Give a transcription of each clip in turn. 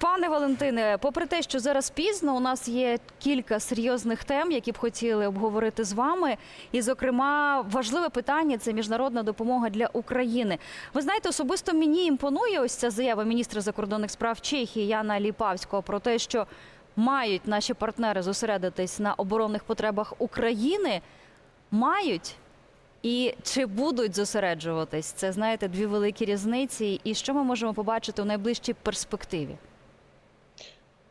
Пане Валентине, попри те, що зараз пізно, у нас є кілька серйозних тем, які б хотіли обговорити з вами. І, зокрема, важливе питання це міжнародна допомога для України. Ви знаєте, особисто мені імпонує ось ця заява міністра закордонних справ Чехії Яна Ліпавського про те, що мають наші партнери зосередитись на оборонних потребах України. Мають. І чи будуть зосереджуватись? Це знаєте дві великі різниці. І що ми можемо побачити у найближчій перспективі?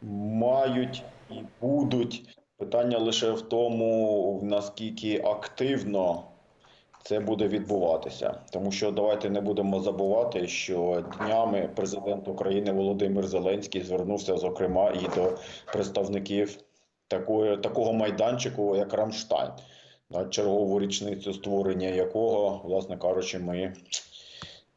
Мають і будуть. Питання лише в тому, наскільки активно це буде відбуватися. Тому що давайте не будемо забувати, що днями президент України Володимир Зеленський звернувся, зокрема, і до представників такої, такого майданчику, як Рамштайн, на чергову річницю створення якого, власне кажучи, ми.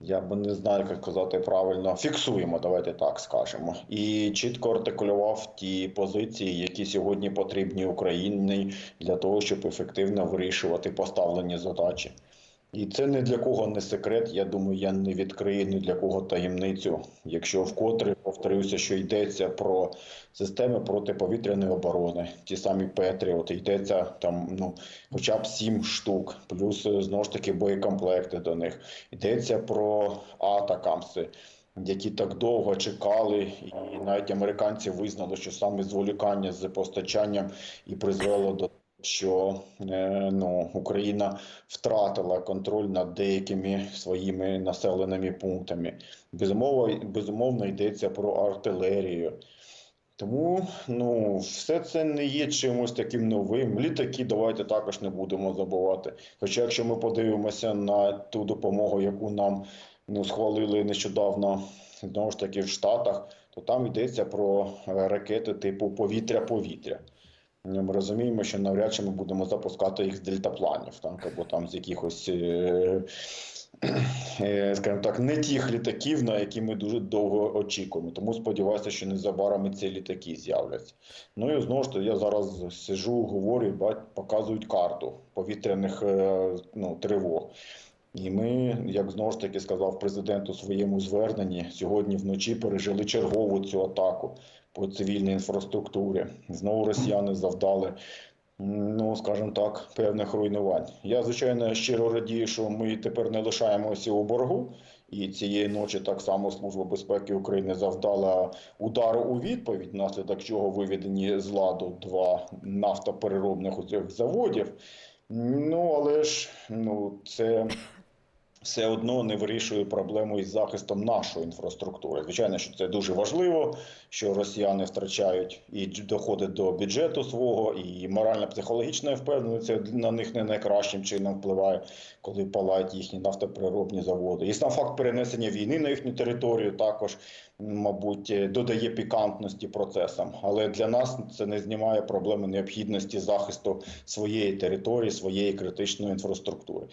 Я би не знаю, як казати правильно, фіксуємо, давайте так скажемо, і чітко артикулював ті позиції, які сьогодні потрібні Україні для того, щоб ефективно вирішувати поставлені задачі. І це не для кого не секрет. Я думаю, я не відкрию ні для кого таємницю. Якщо вкотре повторюся, що йдеться про системи протиповітряної оборони, ті самі Петріоти, йдеться там ну хоча б сім штук, плюс е, знову ж таки боєкомплекти до них. Йдеться про атакамси. Які так довго чекали, і навіть американці визнали, що саме зволікання з постачанням і призвело до що е, ну, Україна втратила контроль над деякими своїми населеними пунктами. Безумовно, безумовно йдеться про артилерію. Тому ну, все це не є чимось таким новим. Літаки давайте також не будемо забувати. Хоча, якщо ми подивимося на ту допомогу, яку нам ну, схвалили нещодавно знову ж таки в Штатах, то там йдеться про е, ракети типу повітря-повітря. Ми розуміємо, що навряд чи ми будемо запускати їх з дельтапланів, так, або там з якихось, е, е, скажімо так, не тих літаків, на які ми дуже довго очікуємо. Тому сподіваюся, що незабаром ці літаки з'являться. Ну і знову ж таки, я зараз сижу, говорю, бать, показують карту повітряних е, ну, тривог. І ми, як знову ж таки сказав президент у своєму зверненні, сьогодні вночі пережили чергову цю атаку по цивільній інфраструктурі. Знову росіяни завдали, ну скажімо так, певних руйнувань. Я звичайно щиро радію, що ми тепер не лишаємося у боргу. І цієї ночі так само Служба безпеки України завдала удару у відповідь, внаслідок чого виведені з ладу два нафтопереробних заводів. Ну але ж ну це все одно не вирішує проблему із захистом нашої інфраструктури. Звичайно, що це дуже важливо, що росіяни втрачають і доходить до бюджету свого, і морально-психологічна впевненість на них не найкращим чином впливає, коли палають їхні нафтопереробні заводи. І сам факт перенесення війни на їхню територію також, мабуть, додає пікантності процесам. Але для нас це не знімає проблеми необхідності захисту своєї території, своєї критичної інфраструктури.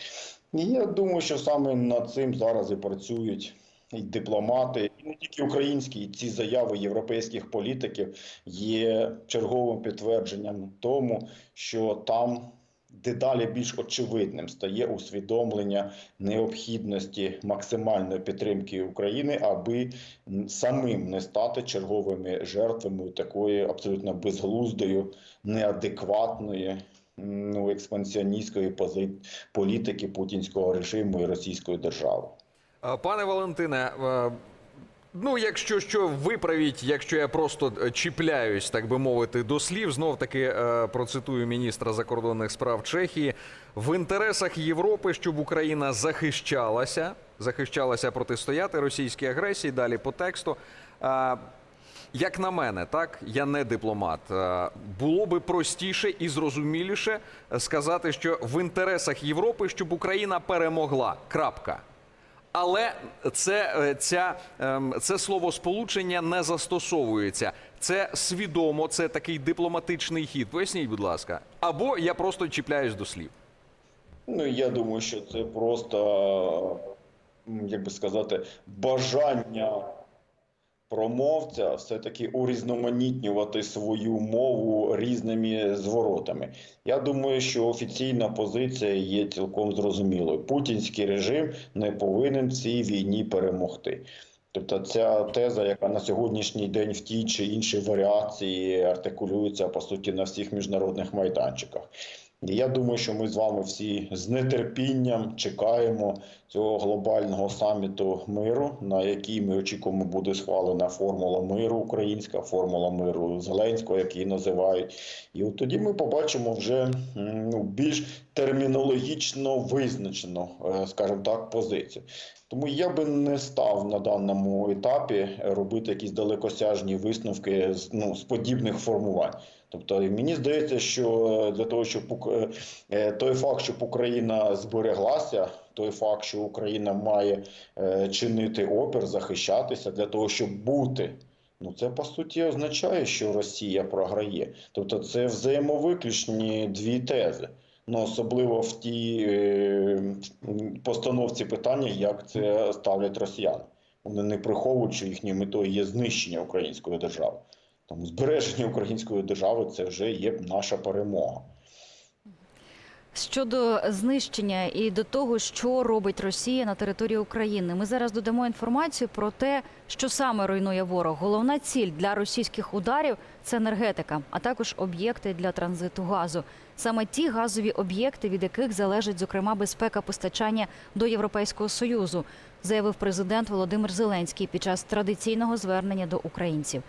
Я думаю, що саме над цим зараз і працюють і дипломати, і не тільки українські, і ці заяви європейських політиків є черговим підтвердженням тому, що там дедалі більш очевидним стає усвідомлення необхідності максимальної підтримки України, аби самим не стати черговими жертвами такої абсолютно безглуздої, неадекватної ну, експансіоністської політики путінського режиму і російської держави. Пане Валентине, е, ну якщо що, виправіть, якщо я просто е, чіпляюсь, так би мовити, до слів, знов таки е, процитую міністра закордонних справ Чехії. В інтересах Європи, щоб Україна захищалася, захищалася протистояти російській агресії. Далі по тексту. Як на мене, так я не дипломат. е, Було би простіше і зрозуміліше сказати, що в інтересах Європи, щоб Україна перемогла. Крапка. Але це, е, ця, ем, це словосполучення не застосовується. Це свідомо, це такий дипломатичний хід. Поясніть, будь ласка. Або я просто чіпляюсь до слів. Ну я думаю, що це просто, як би сказати, бажання промовця все-таки урізноманітнювати свою мову різними зворотами. Я думаю, що офіційна позиція є цілком зрозумілою. Путінський режим не повинен в цій війні перемогти. Тобто ця теза, яка на сьогоднішній день в тій чи іншій варіації артикулюється по суті на всіх міжнародних майданчиках. Я думаю, що ми з вами всі з нетерпінням чекаємо цього глобального саміту миру, на який ми очікуємо буде схвалена формула миру українська, формула миру Зеленського, як її називають. І от тоді ми побачимо вже ну, більш термінологічно визначену, е, скажімо так, позицію. Тому я би не став на даному етапі робити якісь далекосяжні висновки ну, з подібних формувань. Тобто мені здається, що для того, щоб е, той факт, щоб Україна збереглася, той факт, що Україна має е, чинити опір, захищатися для того, щоб бути. Ну, це по суті означає, що Росія програє. Тобто, це взаємовиключні дві тези. Ну, особливо в тій е, постановці питання, як це ставлять росіяни. Вони не приховують, що їхньою метою є знищення української держави. Тому збереження української держави це вже є наша перемога. Щодо знищення і до того, що робить Росія на території України, ми зараз додамо інформацію про те, що саме руйнує ворог. Головна ціль для російських ударів це енергетика, а також об'єкти для транзиту газу. Саме ті газові об'єкти, від яких залежить зокрема безпека постачання до Європейського союзу, заявив президент Володимир Зеленський під час традиційного звернення до українців.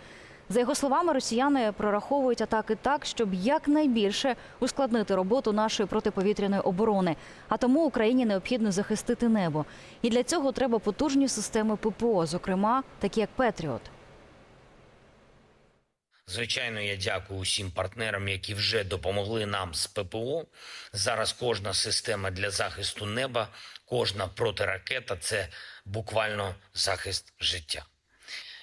За його словами, росіяни прораховують атаки так, щоб якнайбільше ускладнити роботу нашої протиповітряної оборони. А тому Україні необхідно захистити небо. І для цього треба потужні системи ППО, зокрема такі як Петріот. Звичайно, я дякую усім партнерам, які вже допомогли нам з ППО. Зараз кожна система для захисту неба, кожна протиракета це буквально захист життя.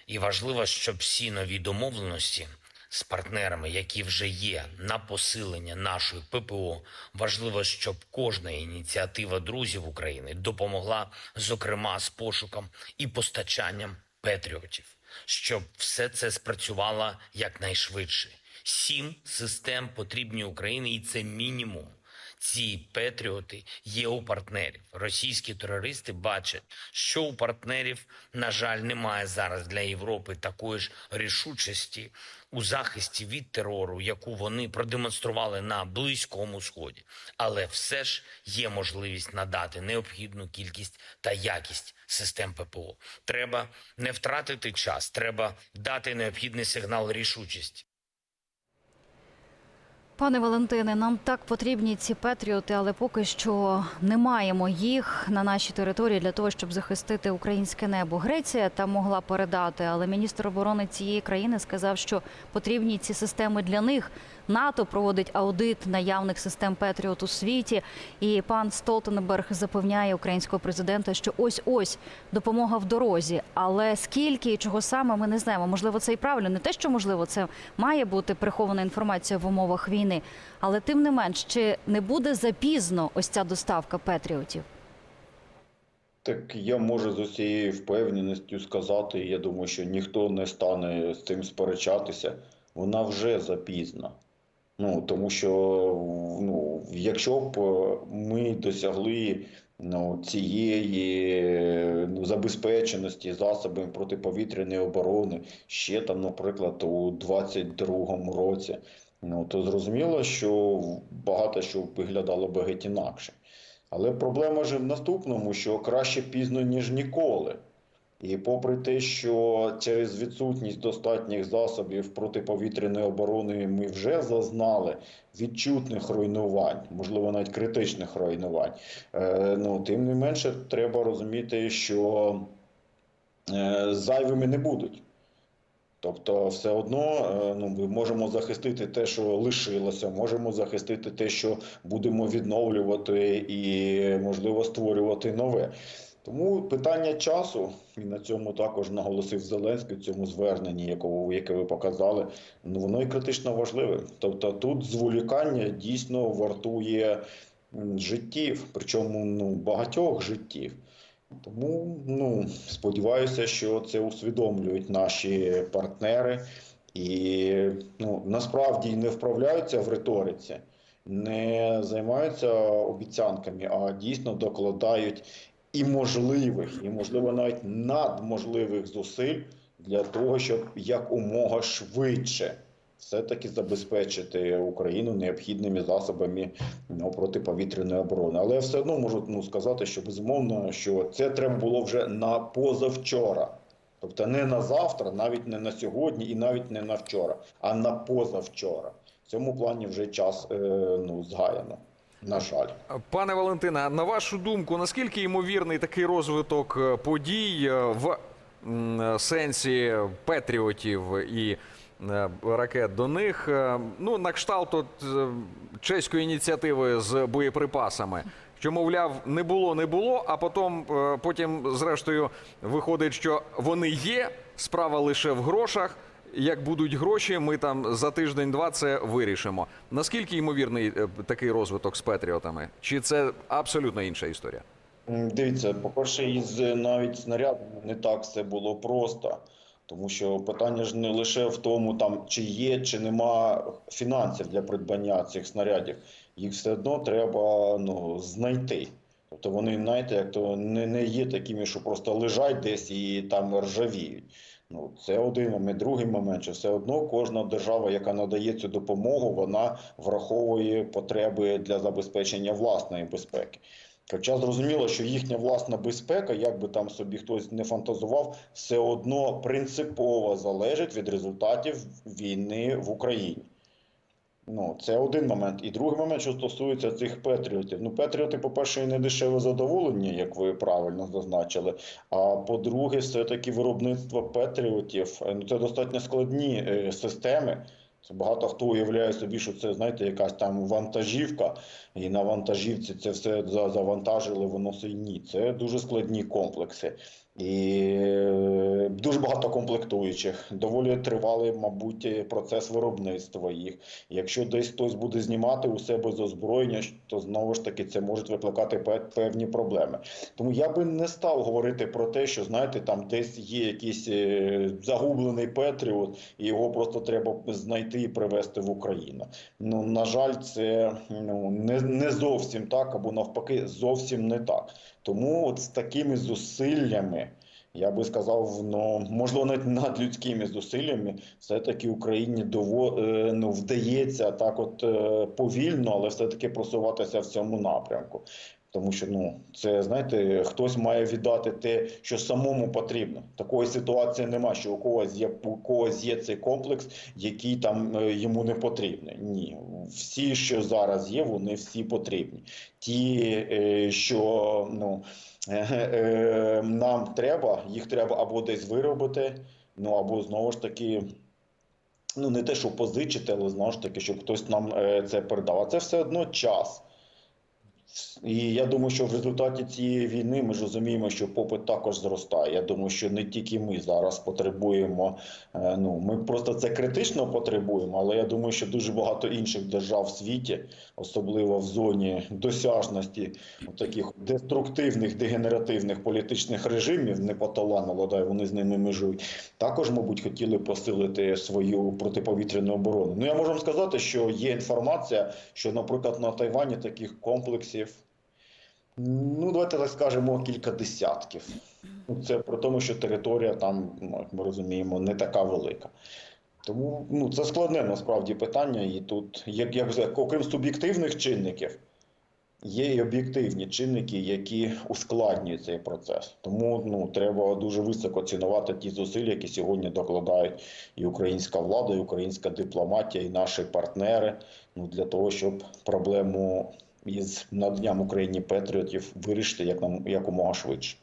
І важливо, щоб всі нові домовленості з партнерами, які вже є на посилення нашої ППО, важливо, щоб кожна ініціатива друзів України допомогла, зокрема, з пошуком і постачанням патріотів, щоб все це спрацювало якнайшвидше. Сім систем потрібні Україні, і це мінімум. Ці патріоти є у партнерів. Російські терористи бачать, що у партнерів, на жаль, немає зараз для Європи такої ж рішучості у захисті від терору, яку вони продемонстрували на Близькому Сході. Але все ж є можливість надати необхідну кількість та якість систем ППО. Треба не втратити час, треба дати необхідний сигнал рішучості. Пане Валентине, нам так потрібні ці патріоти, але поки що не маємо їх на нашій території для того, щоб захистити українське небо. Греція там могла передати, але міністр оборони цієї країни сказав, що потрібні ці системи для них. НАТО проводить аудит наявних систем Петріот у світі. І пан Столтенберг запевняє українського президента, що ось ось допомога в дорозі. Але скільки і чого саме ми не знаємо. Можливо, це і правильно. Не те, що можливо, це має бути прихована інформація в умовах війни. Але тим не менш, чи не буде запізно ось ця доставка Петріотів? Так я можу з усією впевненістю сказати, я думаю, що ніхто не стане з цим сперечатися. Вона вже запізна. Ну, тому що ну, якщо б е, ми досягли ну, цієї ну, забезпеченості засобами протиповітряної оборони ще там, наприклад, у 22-му році, ну, то зрозуміло, що багато що виглядало би геть інакше. Але проблема ж в наступному, що краще пізно, ніж ніколи. І попри те, що через відсутність достатніх засобів протиповітряної оборони ми вже зазнали відчутних руйнувань, можливо, навіть критичних руйнувань, е, ну тим не менше, треба розуміти, що е, зайвими не будуть. Тобто, все одно е, ну, ми можемо захистити те, що лишилося, можемо захистити те, що будемо відновлювати і, можливо, створювати нове. Тому питання часу, і на цьому також наголосив Зеленський в цьому зверненні, якого, яке ви показали, ну воно і критично важливе. Тобто тут зволікання дійсно вартує життів, причому ну, багатьох життів. Тому ну, сподіваюся, що це усвідомлюють наші партнери і ну, насправді не вправляються в риториці, не займаються обіцянками, а дійсно докладають і можливих, і можливо навіть надможливих зусиль для того, щоб якомога швидше все-таки забезпечити Україну необхідними засобами ну, протиповітряної оборони. Але я все одно можу ну, сказати, що безумовно, що це треба було вже на позавчора. Тобто не на завтра, навіть не на сьогодні і навіть не на вчора, а на позавчора. В цьому плані вже час е, ну, згаяно. На жаль. Пане Валентине, на вашу думку, наскільки ймовірний такий розвиток е, подій е, в сенсі патріотів і е, ракет до них? Е, Ну, на кшталт от, е, чеської ініціативи з боєприпасами. Що, мовляв, не було, не було, а потім, е, потім, зрештою, виходить, що вони є, справа лише в грошах. Як будуть гроші, ми там за тиждень-два це вирішимо. Наскільки ймовірний е, такий розвиток з патріотами? Чи це абсолютно інша історія? Дивіться, по-перше, із е, навіть снарядами не так все було просто. Тому що питання ж не лише в тому, там чи є, чи нема фінансів для придбання цих снарядів. Їх все одно треба ну, знайти. Тобто вони, знаєте, як то не, не є такими, що просто лежать десь і там ржавіють. Ну, це один момент. Другий момент, що все одно кожна держава, яка надає цю допомогу, вона враховує потреби для забезпечення власної безпеки. Хоча зрозуміло, що їхня власна безпека, як би там собі хтось не фантазував, все одно принципово залежить від результатів війни в Україні. Ну, це один момент. І другий момент, що стосується цих патріотів. Ну, патріоти, по-перше, і не дешеве задоволення, як ви правильно зазначили. А по-друге, все-таки виробництво патріотів е, ну, це достатньо складні е, системи. Це багато хто уявляє собі, що це, знаєте, якась там вантажівка, і на вантажівці це все за- завантажили, воно все ні. Це дуже складні комплекси. І е, дуже багато комплектуючих. Доволі тривалий, мабуть, процес виробництва їх. Якщо десь хтось буде знімати у себе з озброєння, то знову ж таки це може викликати певні проблеми. Тому я би не став говорити про те, що знаєте, там десь є якийсь е, загублений Петріот, і його просто треба знайти і привезти в Україну. Ну на жаль, це ну не, не зовсім так, або навпаки, зовсім не так. Тому от з такими зусиллями. Я би сказав, ну можливо, навіть надлюдськими зусиллями, все-таки Україні дово, е, ну, вдається так, от е, повільно, але все-таки просуватися в цьому напрямку. Тому що ну це знаєте, хтось має віддати те, що самому потрібно. Такої ситуації нема, що у когось є у когось є цей комплекс, який там е, йому не потрібний. Ні, всі, що зараз є, вони всі потрібні. Ті, е, що ну е, нам треба, їх треба або десь виробити, ну або знову ж таки. Ну, не те, що позичити, але знову ж таки, щоб хтось нам це передав. А це все одно час. І я думаю, що в результаті цієї війни ми ж розуміємо, що попит також зростає. Я думаю, що не тільки ми зараз потребуємо. е, Ну ми просто це критично потребуємо, але я думаю, що дуже багато інших держав в світі, особливо в зоні досяжності таких деструктивних, дегенеративних політичних режимів, не поталана ладай, вони з ними межують. Також, мабуть, хотіли посилити свою протиповітряну оборону. Ну я можу вам сказати, що є інформація, що, наприклад, на Тайвані таких комплексів. Ну, давайте скажемо, кілька десятків. Ну, Це про тому, що територія там, ну, як ми розуміємо, не така велика. Тому ну, це складне насправді питання, і тут, як, як, окрім суб'єктивних чинників, є і об'єктивні чинники, які ускладнюють цей процес. Тому ну, треба дуже високо цінувати ті зусилля, які сьогодні докладають і українська влада, і українська дипломатія, і наші партнери ну, для того, щоб проблему із наданням Україні патріотів вирішити як нам якомога швидше.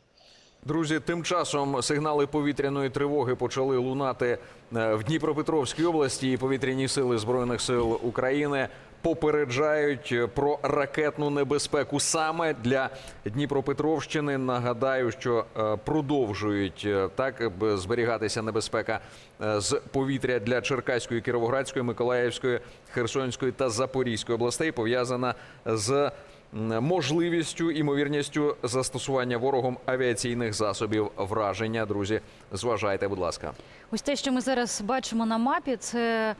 Друзі, тим часом сигнали повітряної тривоги почали лунати е, в Дніпропетровській області. І повітряні сили збройних сил України попереджають е, про ракетну небезпеку саме для Дніпропетровщини. Нагадаю, що е, продовжують е, так зберігатися небезпека з повітря для Черкаської, Кіровоградської, Миколаївської, Херсонської та Запорізької областей, пов'язана з можливістю імовірністю застосування ворогом авіаційних засобів враження. Друзі, зважайте, будь ласка. Ось те, що ми зараз бачимо на мапі, це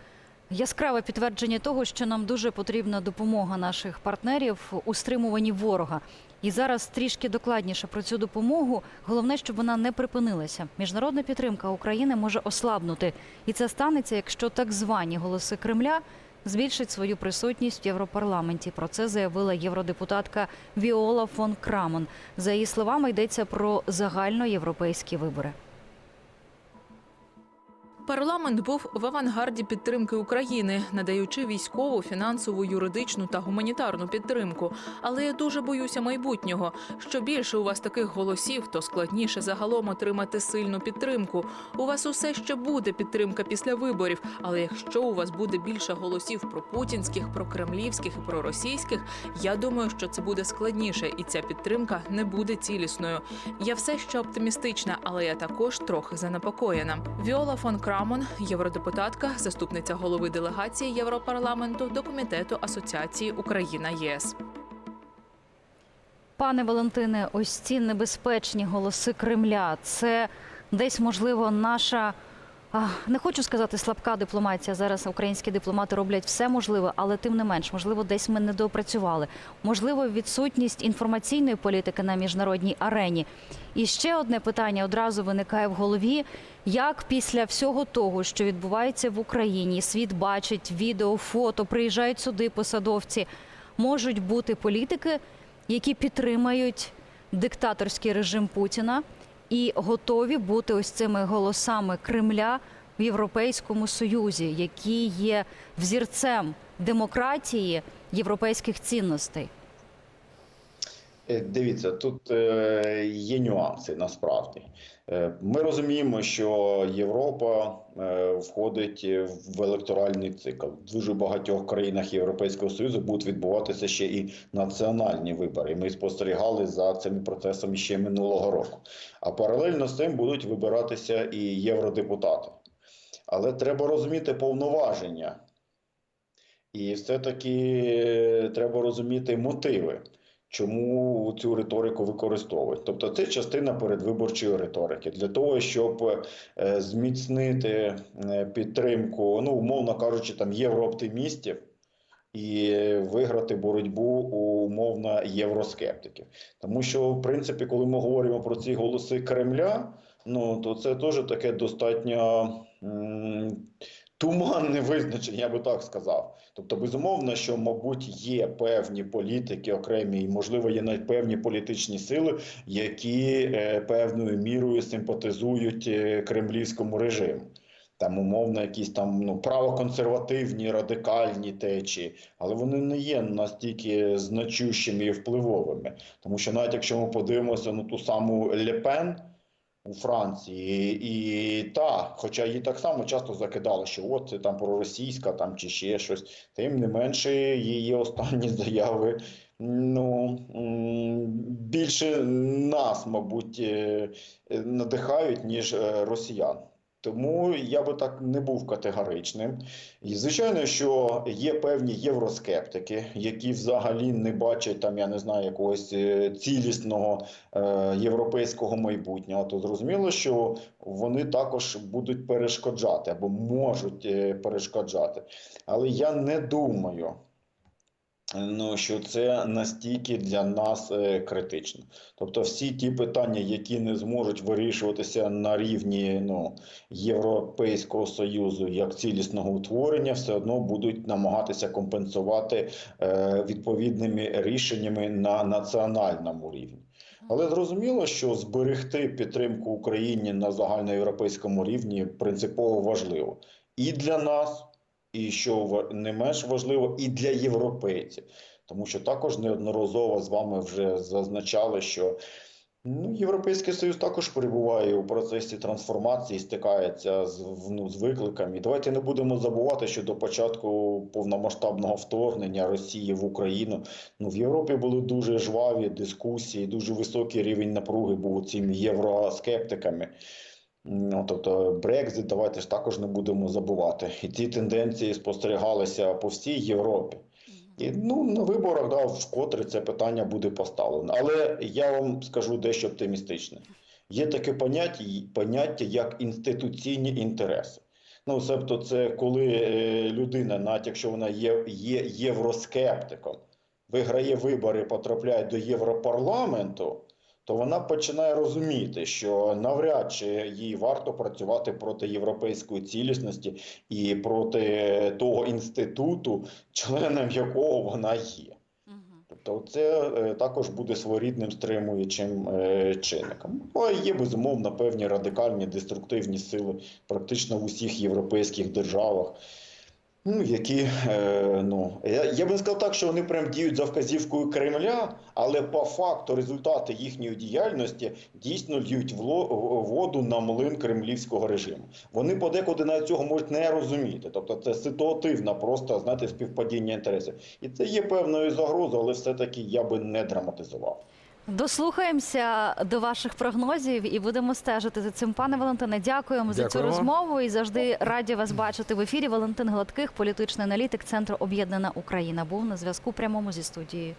яскраве підтвердження того, що нам дуже потрібна допомога наших партнерів у стримуванні ворога. І зараз трішки докладніше про цю допомогу. Головне, щоб вона не припинилася. Міжнародна підтримка України може ослабнути, і це станеться, якщо так звані голоси Кремля збільшать свою присутність в Європарламенті. Про це заявила євродепутатка Віола фон Крамон. За її словами, йдеться про загальноєвропейські вибори. Парламент був в авангарді підтримки України, надаючи військову, фінансову, юридичну та гуманітарну підтримку. Але я дуже боюся майбутнього. Що більше у вас таких голосів, то складніше загалом отримати сильну підтримку. У вас усе ще буде підтримка після виборів. Але якщо у вас буде більше голосів про путінських, про кремлівських і про російських, я думаю, що це буде складніше, і ця підтримка не буде цілісною. Я все ще оптимістична, але я також трохи занепокоєна. Віола фон Крамон, євродепутатка, заступниця голови делегації Європарламенту до комітету Асоціації Україна ЄС. Пане Валентине, ось ці небезпечні голоси Кремля. Це десь можливо наша. Не хочу сказати слабка дипломатія. Зараз українські дипломати роблять все можливе, але тим не менш, можливо, десь ми не доопрацювали. Можливо, відсутність інформаційної політики на міжнародній арені. І ще одне питання одразу виникає в голові: як після всього того, що відбувається в Україні, світ бачить відео, фото, приїжджають сюди посадовці, можуть бути політики, які підтримають диктаторський режим Путіна і готові бути ось цими голосами Кремля в Європейському Союзі, які є взірцем демократії європейських цінностей. Е, Дивіться, тут е, є нюанси насправді. Е, Ми розуміємо, що Європа входить в електоральний цикл. В дуже багатьох країнах Європейського Союзу будуть відбуватися ще і національні вибори. Ми спостерігали за цим процесом ще минулого року. А паралельно з цим будуть вибиратися і євродепутати. Але треба розуміти повноваження. І все-таки е, треба розуміти мотиви чому цю риторику використовують. Тобто це частина передвиборчої риторики для того, щоб е, зміцнити е, підтримку, ну умовно кажучи, там єврооптимістів. І виграти боротьбу у умовно євроскептиків, тому що в принципі, коли ми говоримо про ці голоси Кремля, ну то це теж таке достатньо туманне визначення, я би так сказав. Тобто, безумовно, що, мабуть, є певні політики окремі, і можливо, є певні політичні сили, які е, певною мірою симпатизують е, кремлівському режиму. Там умовно якісь там ну правоконсервативні радикальні течії, але вони не є настільки значущими і впливовими. Тому що навіть якщо ми подивимося на ту саму Лепен у Франції, і та, хоча її так само часто закидали, що от це там проросійська там чи ще щось, тим не менше її останні заяви. Ну більше нас, мабуть, е, надихають, ніж е, росіян. Тому я би так не був категоричним. І звичайно, що є певні євроскептики, які взагалі не бачать там, я не знаю, якогось е, цілісного е, європейського майбутнього. То зрозуміло, що вони також будуть перешкоджати або можуть е, перешкоджати. Але я не думаю. Ну, що це настільки для нас е, критично. Тобто, всі ті питання, які не зможуть вирішуватися на рівні ну, Європейського союзу як цілісного утворення, все одно будуть намагатися компенсувати е, відповідними рішеннями на національному рівні. Але зрозуміло, що зберегти підтримку Україні на загальноєвропейському рівні принципово важливо і для нас. І що не менш важливо, і для європейців, тому що також неодноразово з вами вже зазначали, що ну, Європейський Союз також перебуває у процесі трансформації, стикається з, ну, з викликами. Давайте не будемо забувати, що до початку повномасштабного вторгнення Росії в Україну ну, в Європі були дуже жваві дискусії, дуже високий рівень напруги був цими євроскептиками. Ну, тобто Брекзит, давайте ж також не будемо забувати. І ці тенденції спостерігалися по всій Європі. І ну, на виборах да, вкотре це питання буде поставлено. Але я вам скажу дещо оптимістичне. Є таке поняття, поняття як інституційні інтереси. Ну, себто, це коли е, людина, навіть якщо вона є, є євроскептиком, виграє вибори, потрапляє до Європарламенту, то вона починає розуміти, що навряд чи їй варто працювати проти європейської цілісності і проти того інституту, членом якого вона є. Тобто це е, також буде своєрідним стримуючим е, чинником. Ну, а є безумовно певні радикальні деструктивні сили практично в усіх європейських державах. Ну, які, е, ну, я, я б не сказав так, що вони прям діють за вказівкою Кремля, але по факту результати їхньої діяльності дійсно льють воду на млин кремлівського режиму. Вони подекуди навіть цього можуть не розуміти. Тобто це ситуативна, просто знаєте, співпадіння інтересів. І це є певною загрозою, але все-таки я би не драматизував. Дослухаємося до ваших прогнозів і будемо стежити за цим. Пане Валентине, дякуємо за цю розмову і завжди раді вас бачити в ефірі. Валентин Гладких, політичний аналітик Центру Об'єднана Україна, був на зв'язку прямому зі студією.